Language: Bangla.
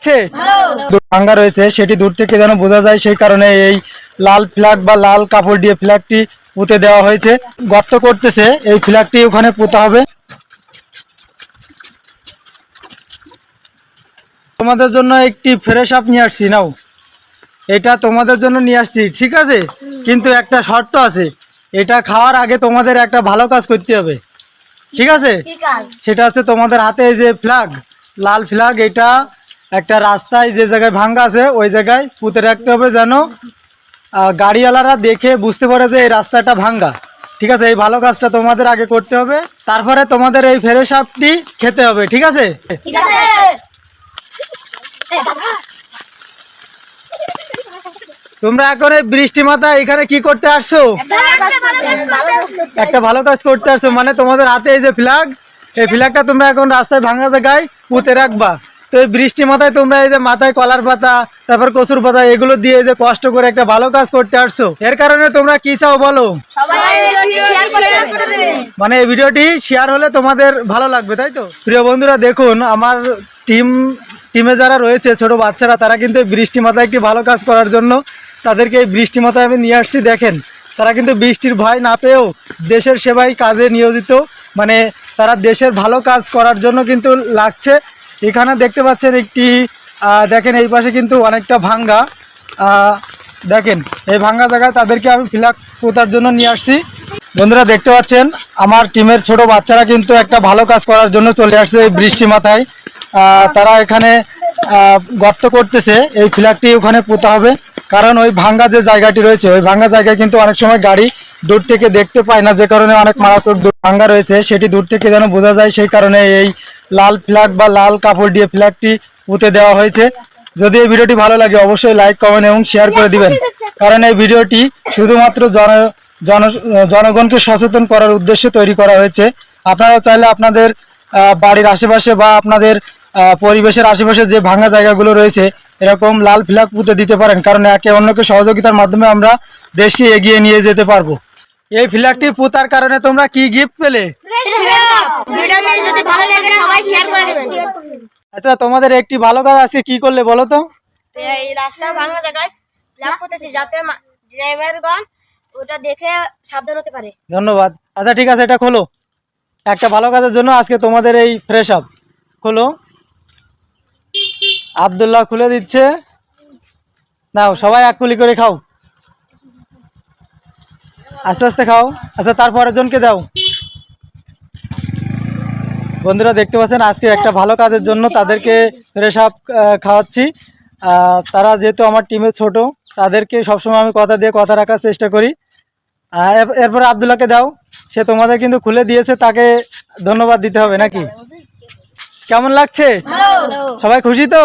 লাগছে? ভাঙ্গা রয়েছে সেটি দূর থেকে যেন বোঝা যায় সেই কারণে এই লাল ফ্ল্যাগ বা লাল কাপড় দিয়ে ফ্ল্যাগটি পুঁতে দেওয়া হয়েছে। গর্ত করতেছে এই ফ্ল্যাগটি ওখানে পুঁতা হবে। তোমাদের জন্য একটি ফ্রেশ আপ নিয়ে আসছি নাও। এটা তোমাদের জন্য নিয়ে আসছি ঠিক আছে? কিন্তু একটা শর্ত আছে এটা খাওয়ার আগে তোমাদের একটা ভালো কাজ করতে হবে। ঠিক আছে? সেটা হচ্ছে তোমাদের হাতে এই যে ফ্ল্যাগ লাল ফ্ল্যাগ এটা একটা রাস্তায় যে জায়গায় ভাঙ্গা আছে ওই জায়গায় পুঁতে রাখতে হবে যেন গাড়িওয়ালারা দেখে বুঝতে পারে যে এই রাস্তাটা ভাঙ্গা। ঠিক আছে? এই ভালো কাজটা তোমাদের আগে করতে হবে। তারপরে তোমাদের এই ফেরে সাপটি খেতে হবে ঠিক আছে? তোমরা এখন এই বৃষ্টি মাথা এখানে কি করতে আসছো? একটা ভালো কাজ করতে আসছো। মানে তোমাদের হাতে এই যে ফ্ল্যাগ এই ফ্ল্যাগটা তোমরা এখন রাস্তায় ভাঙা জায়গায় পুঁতে রাখবা। তো এই বৃষ্টি মাথায় তোমরা এই যে মাথায় কলার পাতা তারপর কচুর পাতা এগুলো দিয়ে যে কষ্ট করে একটা ভালো কাজ করতে আসছো। এর কারণে তোমরা কি চাও বলো? মানে এই ভিডিওটি শেয়ার হলে তোমাদের ভালো লাগবে তাই তো? প্রিয় বন্ধুরা দেখুন আমার টিম টিমে যারা রয়েছে ছোট বাচ্চারা তারা কিন্তু বৃষ্টি মাথায় একটি ভালো কাজ করার জন্য তাদেরকে এই বৃষ্টি মাথায় আমি নিয়ে আসছি দেখেন। তারা কিন্তু বৃষ্টির ভয় না পেয়েও দেশের সেবায় কাজে নিয়োজিত। মানে তারা দেশের ভালো কাজ করার জন্য কিন্তু লাগছে। এখানে দেখতে পাচ্ছেন একটি দেখেন এই পাশে কিন্তু অনেকটা ভাঙ্গা। দেখেন, এই ভাঙ্গা জায়গায় তাদেরকে আমি ফিলাপ পোতার জন্য নিয়ে আসছি। বন্ধুরা, দেখতে পাচ্ছেন, আমার টিমের ছোট বাচ্চারা কিন্তু একটা ভালো কাজ করার জন্য চলে আসছে এই বৃষ্টি মাথায়। তারা এখানে গর্ত করতেছে, এই ফ্ল্যাগটি ওখানে পোতা হবে। কারণ ওই ভাঙ্গা যে জায়গাটি রয়েছে, ওই ভাঙ্গা জায়গায় কিন্তু অনেক সময় গাড়ি দূর থেকে দেখতে পায় না, যে কারণে অনেক মারাত্মক ভাঙ্গা রয়েছে, সেটি দূর থেকে যেন বোঝা যায়, সেই কারণে এই লাল ফ্ল্যাগ বা লাল কাপড় দিয়ে ফ্ল্যাগটি পুঁতে দেওয়া হয়েছে। যদি এই ভিডিওটি ভালো লাগে, অবশ্যই লাইক, কমেন্ট এবং শেয়ার করে দিবেন। কারণ এই ভিডিওটি শুধুমাত্র জন জন, জনগণকে সচেতন করার উদ্দেশ্যে তৈরি করা হয়েছে। আপনারা চাইলে আপনাদের বাড়ির আশেপাশে বা আপনাদের পরিবেশের আশেপাশে যে ভাঙা জায়গাগুলো রয়েছে, এরকম লাল ফ্ল্যাগ পুঁতে দিতে পারেন। কারণ একে অন্যকে সহযোগিতার মাধ্যমে আমরা দেশকে এগিয়ে নিয়ে যেতে পারব। এই ফ্ল্যাগটি পুতার কারণে তোমরা কি গিফট পেলে? আচ্ছা তোমাদের একটি ভালো কাজ আছে কি করলে বলো তো? এই রাস্তা ভাঙা জায়গায় লাভ করতেছি যাতে ড্রাইভারগণ ওটা দেখে সাবধান হতে পারে। ধন্যবাদ। আচ্ছা ঠিক আছে এটা খোলো। একটা ভালো কাজের জন্য আজকে তোমাদের এই ফ্রেশ আপ খোলো। আবদুল্লাহ খুলে দিচ্ছে। নাও সবাই এক কুলি করে খাও। আস্তে আস্তে খাও। আচ্ছা তারপরের জনকে দাও। বন্ধুরা দেখতে পাচ্ছেন আজকে একটা ভালো কাজের জন্য তাদেরকে আপ খাওয়াচ্ছি। তারা যেহেতু আমার টিমে ছোট তাদেরকে সবসময় আমি কথা দিয়ে কথা রাখার চেষ্টা করি। এরপরে আবদুল্লাহকে দাও। সে তোমাদের কিন্তু খুলে দিয়েছে তাকে ধন্যবাদ দিতে হবে নাকি? কেমন লাগছে? সবাই খুশি তো?